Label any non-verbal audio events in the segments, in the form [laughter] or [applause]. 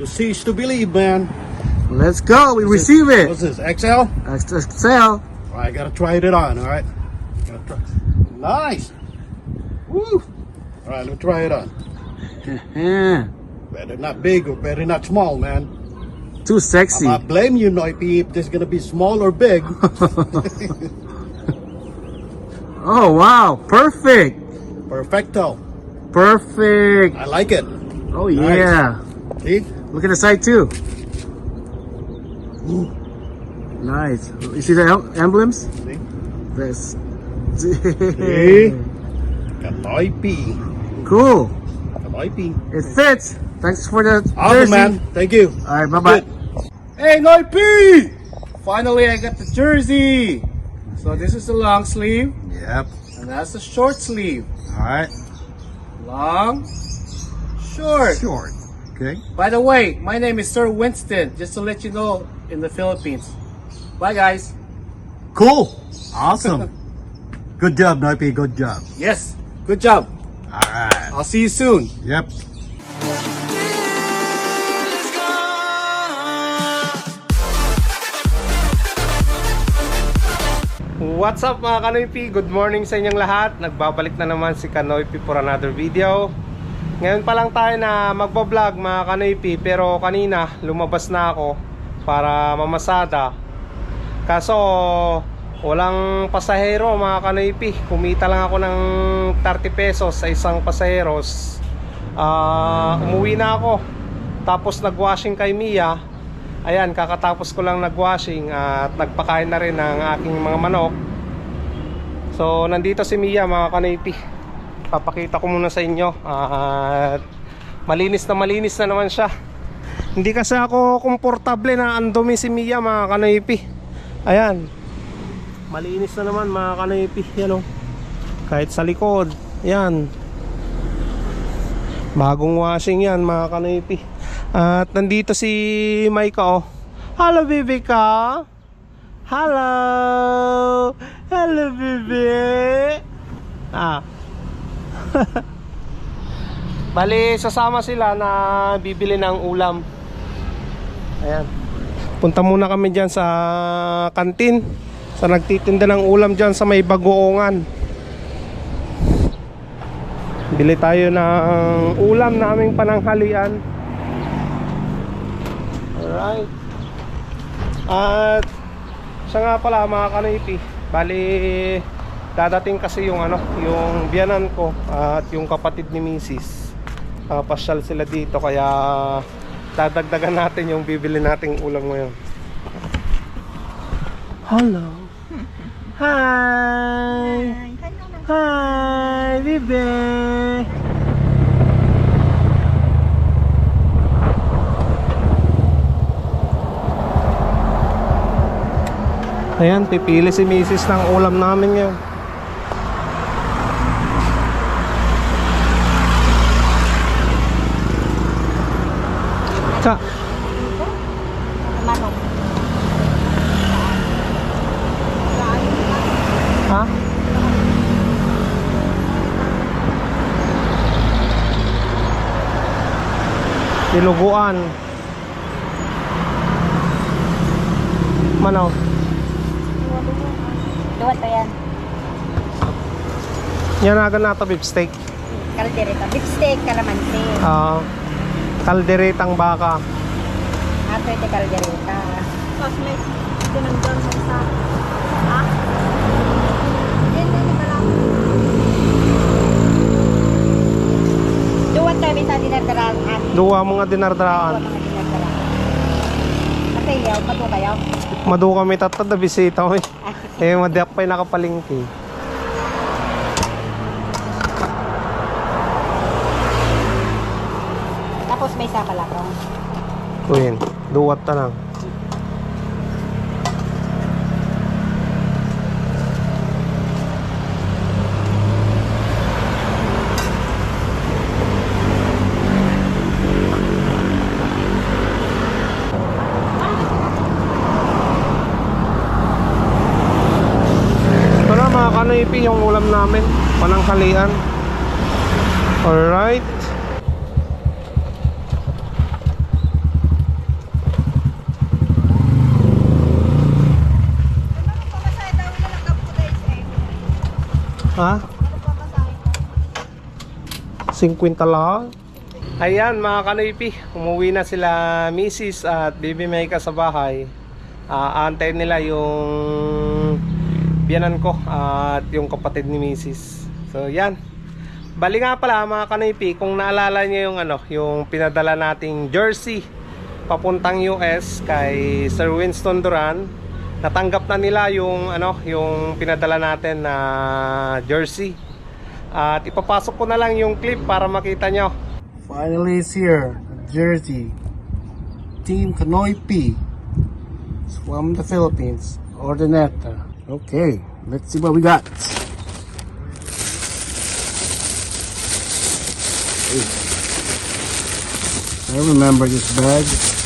To is to believe, man. Let's go. We receive it. What's this, XL? Excel. All right, I gotta try it on, all right? Nice! Woo! All right, let me try it on. [laughs] Better not big or better not small, man. Too sexy. I blame you, Noipi, if this is gonna be small or big. [laughs] Oh wow. Perfect. Perfecto. Perfect. I like it. Oh yeah. See? Look at the side too. Ooh. Nice. You see the emblems? See? This. See? [laughs] Kanoipi. cool. Kanoipi. It fits. Thanks for the Awesome, jersey. man. Thank you. All right. Bye bye. Hey, Noipi! Finally, I got the jersey. So this is the long sleeve, Yep. and that's the short sleeve. All right. Long, short. Short. Okay. By the way, my name is Sir Winston, just to let you know, in the Philippines. Bye, guys. Cool. Awesome. [laughs] Good job, Noipi. Good job. Yes, good job. All right. I'll see you soon. Yep. What's up mga Kanoypi? Good morning sa inyong lahat. Nagbabalik na naman si Kanoypi for another video. Ngayon pa lang tayo na magbablog mga Kanoypi pero kanina lumabas na ako para mamasada. Kaso walang pasahero mga Kanoypi. Kumita lang ako ng 30 pesos sa isang pasaheros. Ah, umuwi na ako. Tapos nagwashing kay Mia. Ayan, kakatapos ko lang nagwashing at nagpakain na rin ng aking mga manok. So, nandito si Mia mga kanaypi. Papakita ko muna sa inyo. At malinis na malinis na naman siya. Hindi kasi ako komportable na andumi si Mia mga kanaypi. Ayan. Malinis na naman mga kanaypi. Yan o. Kahit sa likod. Yan. Bagong washing yan mga kanaypi. At nandito si Maika oh. Hello baby ka. Hello. Hello baby. Ah. [laughs] Bali sasama sila na bibili ng ulam. Ayan. Punta muna kami diyan sa kantin. Sa nagtitinda ng ulam diyan sa may bagoongan. Bili tayo ng ulam naming pananghalian. Alright. At siya nga pala mga kanaypi, bali dadating kasi yung ano, yung biyanan ko at yung kapatid ni Mrs. Uh, pasyal sila dito kaya dadagdagan natin yung bibili nating ulam ngayon. Hello. [laughs] Hi. Hi, bibe. Ayan, pipili si Mrs. ng ulam namin ngayon. Sa, Manok. ha? Diluguan. Manaw. Duwa to yan. Yan na ito beef steak. Kaldereta. Beef steak, kalamansi. Ah, kalderetang baka. Ato ito kaldereta. Tapos may tinanggang sa isa. Ha? Yan, yan, yan. Duwa tayo sa dinardaraan. Duwa mga dinardaraan. Duwa mga dinardaraan. Kasi yaw, matu kayo. Madu kami tatad na bisita ko [laughs] eh. Eh, madiak pa'y nakapalingki. Tapos may isa pala to. Kuyin, duwat ta lang. Yung ulam namin. Panangkalian. Alright. Ha? 50 lang. Ayan mga kanoypi, umuwi na sila Mrs. at Baby Maika sa bahay. Ah, aantayin nila yung biyanan ko at yung kapatid ni Mrs. So yan. Bali nga pala mga kanoypi, kung naalala niyo yung ano, yung pinadala nating jersey papuntang US kay Sir Winston Duran, natanggap na nila yung ano, yung pinadala natin na jersey. At ipapasok ko na lang yung clip para makita nyo. Finally, it's here. Jersey. Team Kanoy P. From the Philippines. Ordineta. Okay, let's see what we got. I remember this bag.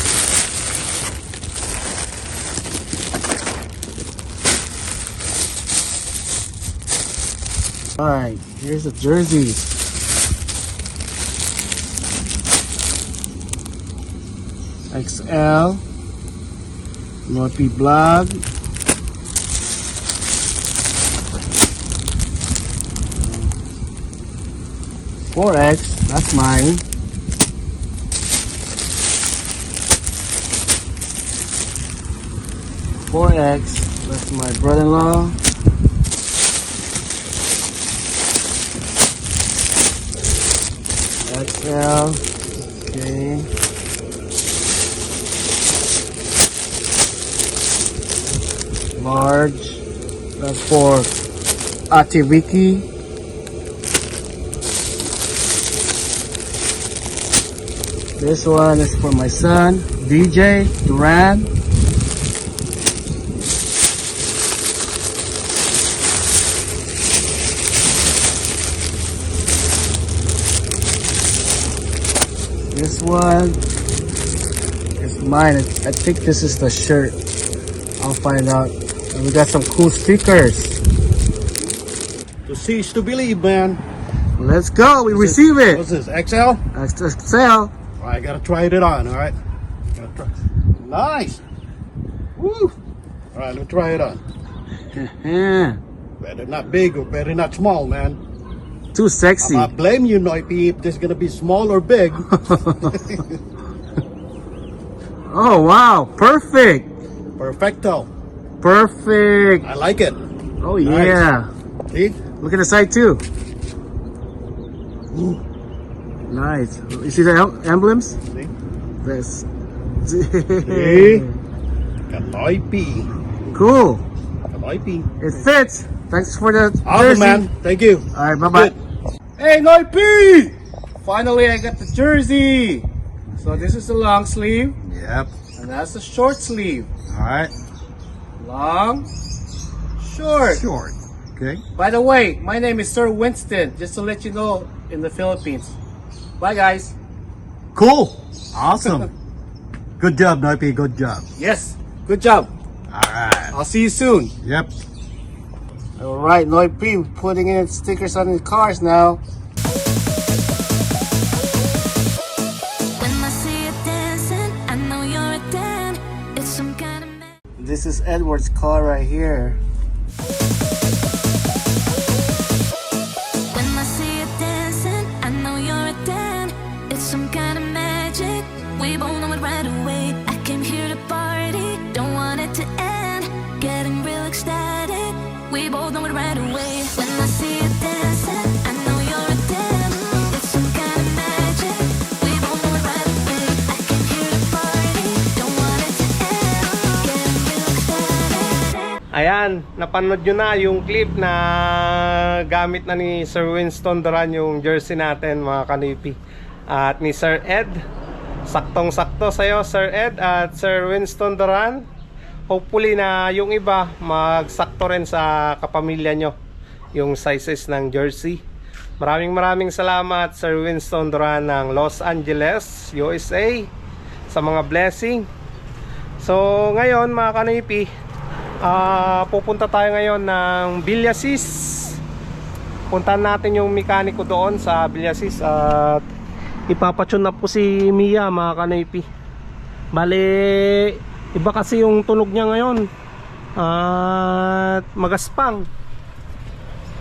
Alright, here's the jerseys. XL North Blog Four X, that's mine. Four X, that's my brother-in-law. XL, okay. large. That's for Ativiki. This one is for my son, DJ Duran. One is mine. I think this is the shirt. I'll find out. And we got some cool stickers. To see is to believe, man. Let's go. We What's receive this? it. What's this? XL? Let's just sell. I gotta try it on, alright? Nice! Woo! Alright, let me try it on. [laughs] Yeah. Better not big or better not small, man. Too sexy. I blame you, Noipi, if this is gonna be small or big. [laughs] Oh wow. Perfect. Perfecto. Perfect. I like it. Oh yeah. See? Look at the side too. Nice. You see the em- emblems? See? This. See? [laughs] Kanoipi. Cool. Kanoipi. It fits. Thanks for the Awesome, jersey. man. Thank you. All right. Bye bye. Good. Hey, Noy Finally, I got the jersey. So this is the long sleeve, Yep. and that's the short sleeve. Alright. Long, short. Short. Okay. By the way, my name is Sir Winston, just to let you know, in the Philippines. Bye, guys. Cool. Awesome. Good job, Noipi. Good job. Yes, good job. Alright. I'll see you soon. Yep. All right, Noy P putting in stickers on the cars now. When I see you dancing, I know you're a ten. It's some kind of man. This is Edward's car right here. Ayan, napanood nyo na yung clip na gamit na ni Sir Winston Duran yung jersey natin mga kanipi. At ni Sir Ed, saktong-sakto sa'yo Sir Ed at Sir Winston Duran. Hopefully na yung iba magsakto rin sa kapamilya nyo yung sizes ng jersey. Maraming maraming salamat Sir Winston Duran ng Los Angeles, USA sa mga blessing. So ngayon mga kanipi, Ah, pupunta tayo ngayon ng Villasis. Puntahan natin yung mekaniko doon sa Villasis at ipapatune na po si Mia mga kanaypi. Bale, iba kasi yung tunog niya ngayon. At magaspang.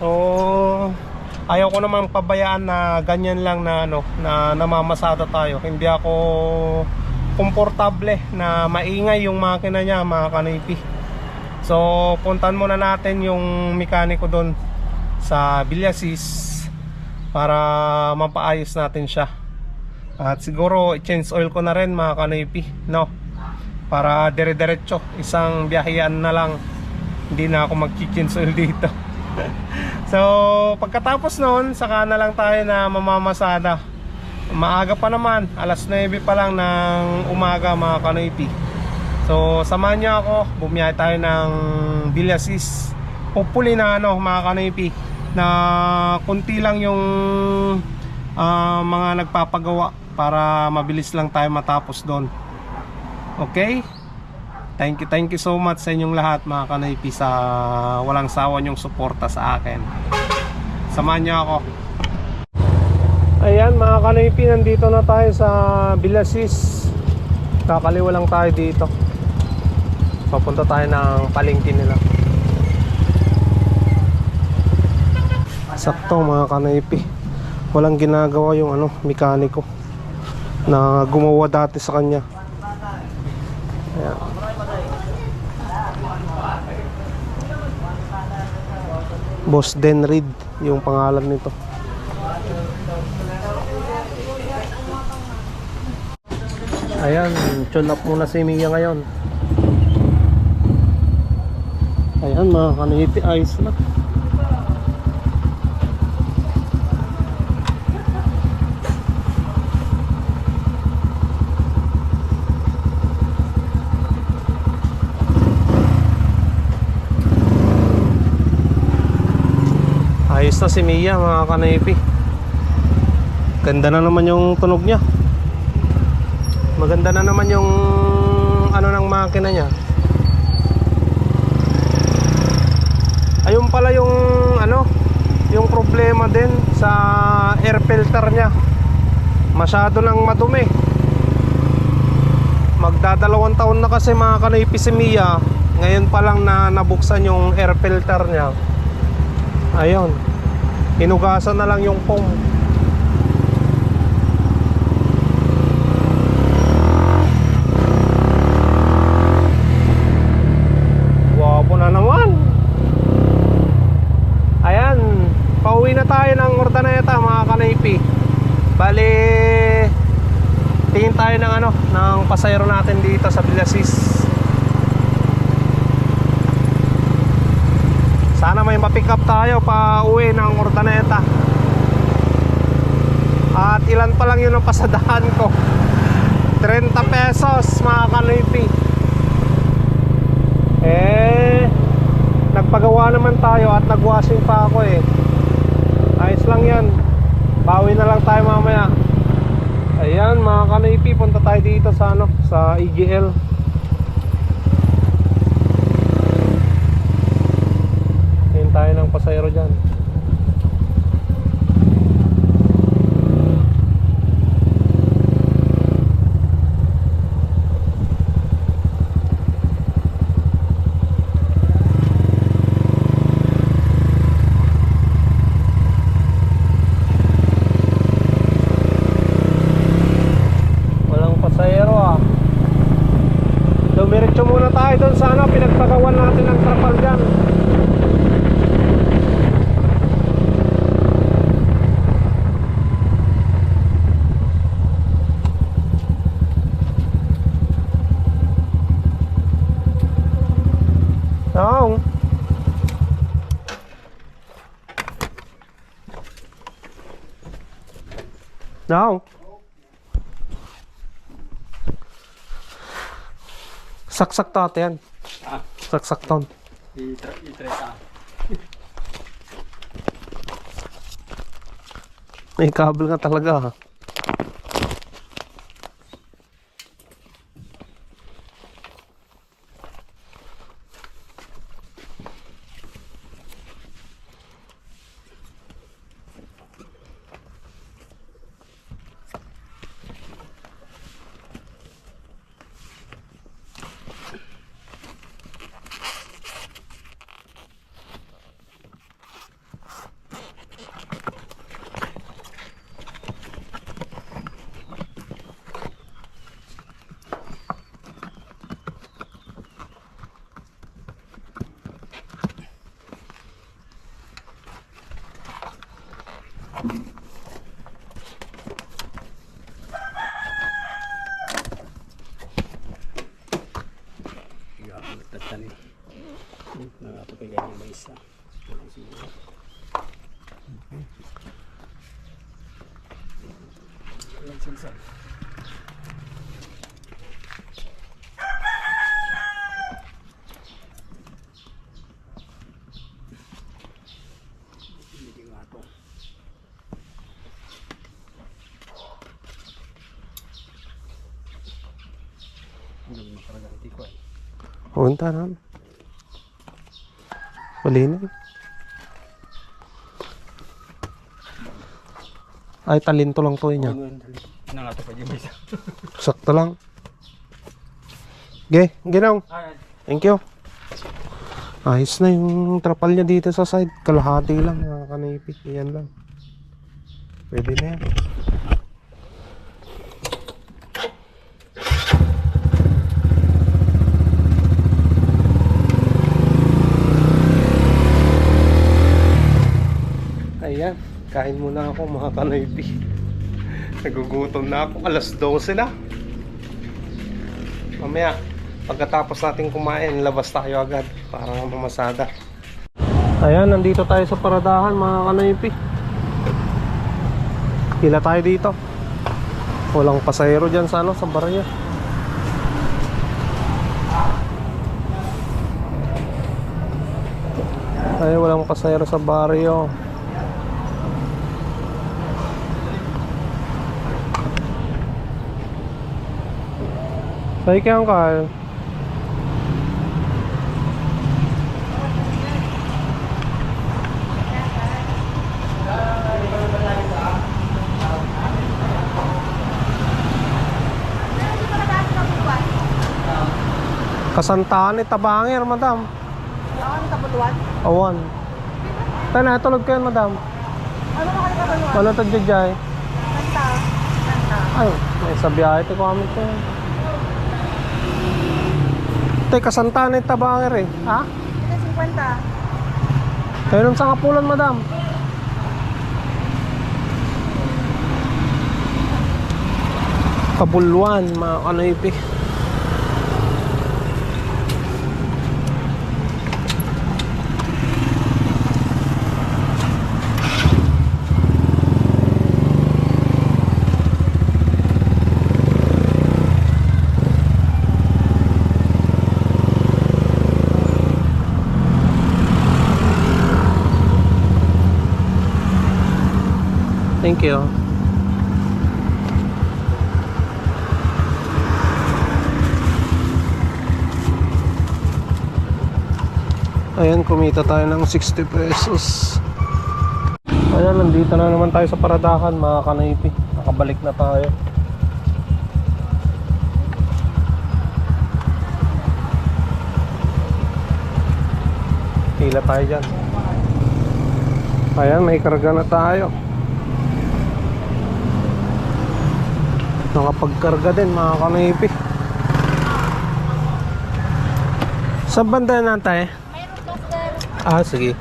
So, ayaw ko naman pabayaan na ganyan lang na ano, na namamasada tayo. Hindi ako komportable na maingay yung makina niya, mga kanipi. So, puntan muna natin yung mekaniko doon sa Villasis para mapaayos natin siya. At siguro i-change oil ko na rin mga kanipi, no? Para dire-diretso, isang biyahean na lang. Hindi na ako mag-change oil dito. [laughs] so, pagkatapos noon, saka na lang tayo na mamamasada. Maaga pa naman, alas 9 pa lang ng umaga mga kanipi. So, samahan niyo ako, bumiyahe tayo ng Villasis. Hopefully na ano, mga kanipi, na kunti lang yung ah, mga nagpapagawa para mabilis lang tayo matapos doon. Okay? Thank you, thank you so much sa inyong lahat mga kanaypi sa walang sawa niyong suporta sa akin. Samahan niyo ako. Ayan mga kanaypi, nandito na tayo sa Bilasis. Kakaliwa lang tayo dito. Papunta tayo ng palengke nila. Sakto mga kanaypi. Walang ginagawa yung ano, mekaniko na gumawa dati sa kanya. Boss Den Reed yung pangalan nito. Ayan, tune up muna si Mia ngayon. Ayan mga kanipi, ayos na. Ayos na si Mia mga kanipi. Ganda na naman yung tunog niya. Maganda na naman yung ano ng makina niya. Ayun pala yung ano, yung problema din sa air filter niya. Masyado nang madumi. Magdadalawang taon na kasi mga kanipi si Mia. Ngayon pa lang na nabuksan yung air filter niya. Ayun. Hinugasan na lang yung foam. Wapo na naman. Ayan, pauwi na tayo ng Ordaneta mga kanaypi. Bali, tingin tayo ng ano, ng pasayro natin dito sa Villasis. Sana may ma-pick up tayo pa uwi ng Ordaneta. At ilan pa lang yun ang pasadahan ko. 30 pesos mga kanaypi. Eh, nagpagawa naman tayo at nagwashing pa ako eh. Ayos lang yan. Bawi na lang tayo mamaya. Ayan mga kanaypi, punta tayo dito sa ano, sa EGL. Tayo ng pasayro dyan. Walang pasayro ah. Dumiretso muna tayo doon sa ano, pinagpagawan natin ng trapal dyan. Naong. Naong. Saksak to ate yan. Saksak ton. May kabel nga talaga ha. Eh. Punta na. Malinan. Ay, talinto lang to niya. Nangato pa dyan isa. Sakto lang. Okay, ginong. Thank you. Ayos na yung trapal niya dito sa side. Kalahati lang, mga kanipi. Yan lang. Pwede na yan. Ayan, kain muna ako mga kanipi. Nagugutom na ako. Alas 12 na. Mamaya, pagkatapos natin kumain, labas tayo agad para mamasada. Ayan, nandito tayo sa paradahan mga kanaypi. Hila tayo dito. Walang pasahero dyan sa ano, sa barya. Ay, walang pasahero sa baryo. Kaya ang Carl. Kasantaan ni Tabangir, madam. Saan ka butuan? Awan. Tayo na, tulog kayo, madam. Ano na kayo kabaluan? Wala to jajay. Kanta. Kanta. Ay, may sa biyahe ito kami ko. Ito, kasantaan ni Tabangir eh. Ha? Ito 50. Kayo nun sa kapulan, madam. Kabulwan, mga kanoypi. Thank you. Ayan, kumita tayo ng 60 pesos. Ayan, nandito na naman tayo sa paradahan, mga kanaypi. Nakabalik na tayo. Hila tayo dyan. Ayan, may karga na tayo. Nakapagkarga din mga kanipi. Sa banda na tayo? Ah, sige.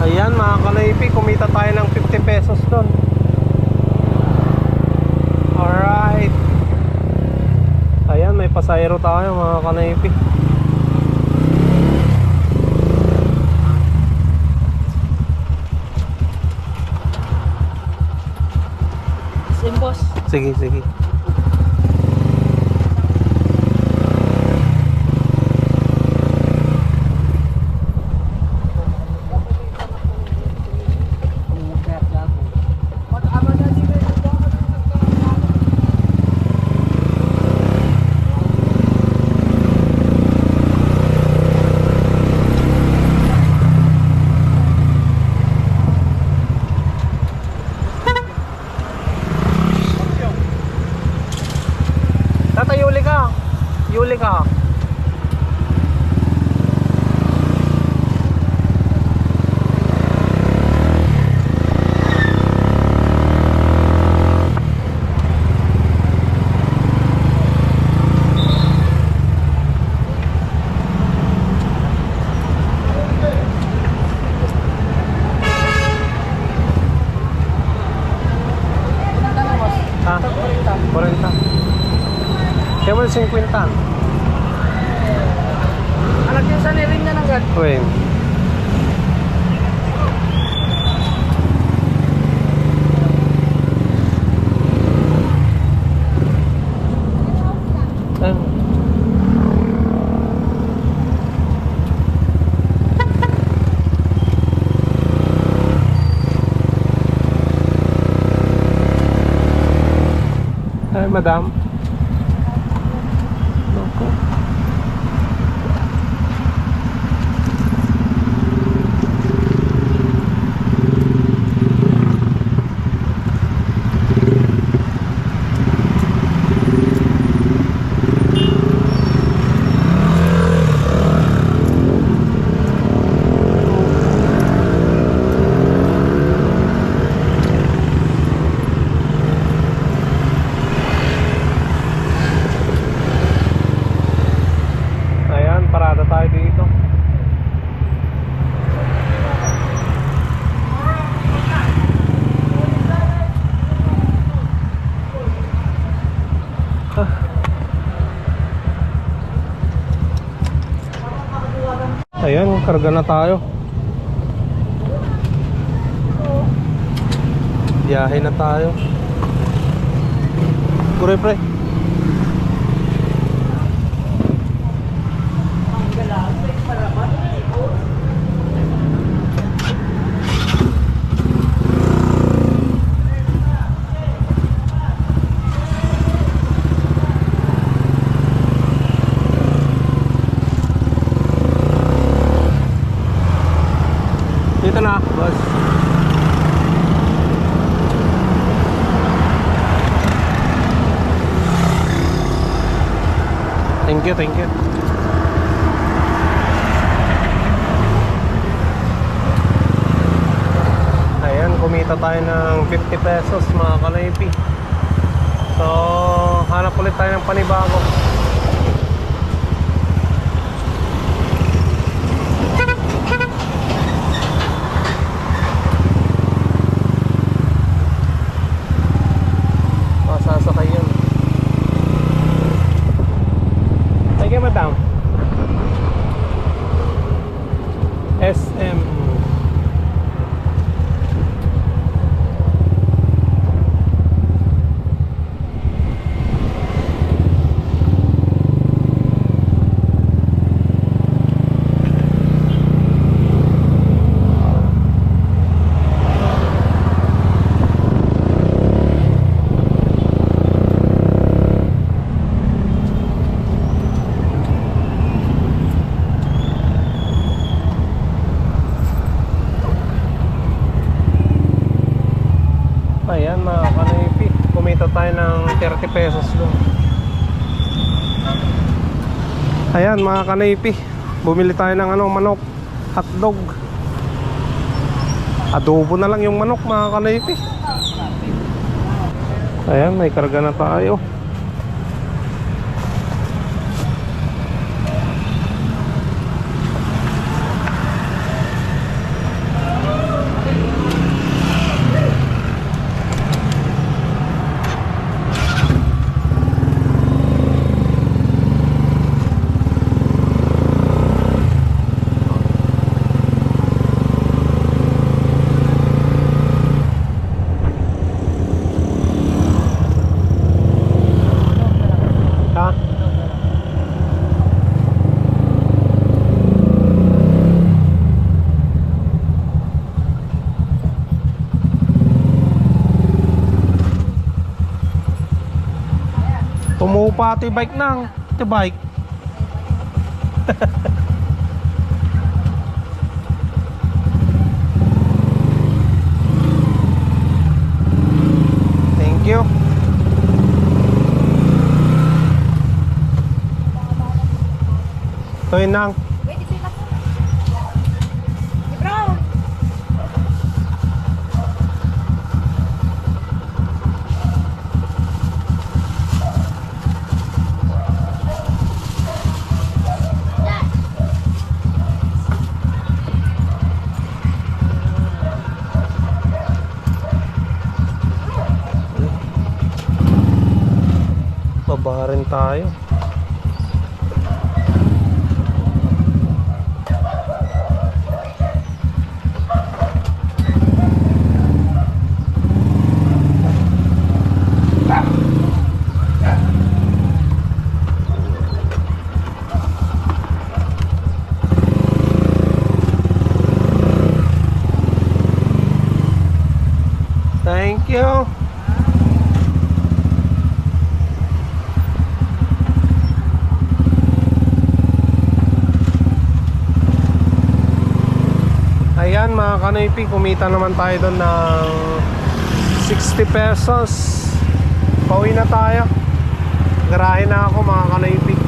Ayan mga kanaypi, kumita tayo ng 50 pesos doon. Alright. Ayan, may pasayro tayo mga kanaypi. Sige, sige. 50. Anak yung sanirin niya ng gad. Wait. Ah. Ay, madam. Naku. Ayan, parada tayo dito. Ah. Ayan, karga na tayo. Biyahe na tayo. Kure. Dito na, boss. Thank you, thank you. Ayan, kumita tayo ng 50 pesos mga kanaypi. So, hanap ulit tayo ng panibago. Masasakay yun. Thank you, madam. SM. Ayan mga kanaypi. Kumita tayo ng 30 pesos doon. Ayan mga kanaypi. Bumili tayo ng ano, manok. Hotdog. Adobo na lang yung manok mga kanaypi. Ayan, may karga na tayo. Ha? Tumupa ito bike nang. Ito bike. [laughs] Thank you. Ito yun nang. Tayo. you. Ayan kanoypi, kumita naman tayo doon ng 60 pesos. Pauwi na tayo. Garahe na ako mga kanoypi.